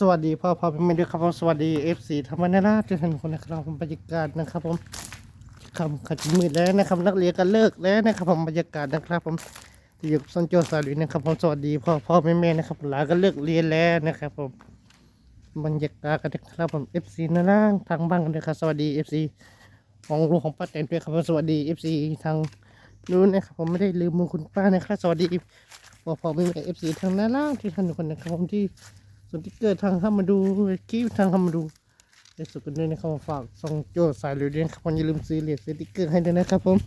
สวัสดีพ่อพ่อเป็นไม่ด้วยครับผมสวัสดีเอฟซีธรรมนาราชทุกท่านคนนะครับผมบรรยากาศนะครับผมคำขัดมืดแล้วนะครับ นักเรียนก็เลิกแล้วนะครับผมบรรยากาศนะครับผมที่อยู่กับซนโจสาลุยนะครับผมสวัสดีพ่อพ่อแม่แม่นะครับหลานก็เลิกเรียนแล้วนะครับผมบรรยากาศกันนะครับผมเอฟซีนาร่างทางบ้านกันนะครับสวัสดีเอฟซีของลุงของป้าแตนด้วยครับผมสวัสดีเอฟซีทางนู้นนะครับผมไม่ได้ลืมมือคุณป้านะครับสวัสดีพ่อพ่อแม่แม่เอฟซีทางนาร่างที่ท่านทุกคนนะครับผมที่ ส่วนที่เกิดทางเข้ามาดูคลิปทางเข้ามาดูในสุดกันด้วยนะครับฝากส่งโจทย์สายเรือเรียนครับอย่าลืมซื้อเหรียญสติ๊กเกอร์ให้ด้วยนะครับผม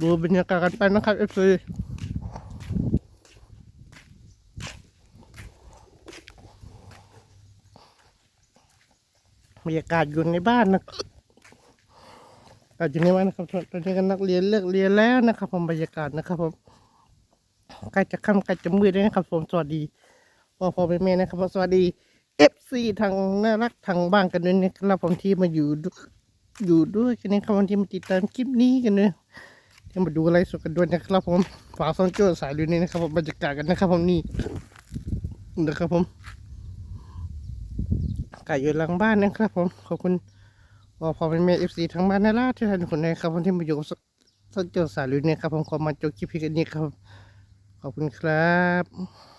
ดูบรรยากาศกันไปนะครับเอฟซี บรรยากาศอยู่ในบ้านนะอากาศอยู่ในบ้านนะครับตอนนี้ก็นักเรียนเลิกเรียนแล้วนะครับ ผมบรรยากาศนะครับผมใกล้จะค่ำใกล้จะมืดแล้วนะครับผมสวัสดีพ่อพ่อแม่แม่นะครับผมสวัสดีเอฟซีทางน่ารักทางบ้านกันด้วยนะครับผมที่มาอยู่ด้วยอยู่ด้วยกันนะครับผมที่มาติดตามคลิปนี้กันด้วยที่มาดูอะไรสดกันด้วยนะครับผมฝากซอนโจ้สายลุยนี่นะครับผมบรรยากาศกันนะครับผมนี่นะครับผม ไก่อยู่หลังบ้านนะครับผม ขอบคุณพ่อพอเป็นเมย์เอฟซีทั้งบ้านนะล่ะที่ท่านคนนะครับผมที่มาอยู่กับสนเจอสารุนเนี่ยครับผมขอมาจบคลิปนี้ครับ ขอบคุณครับ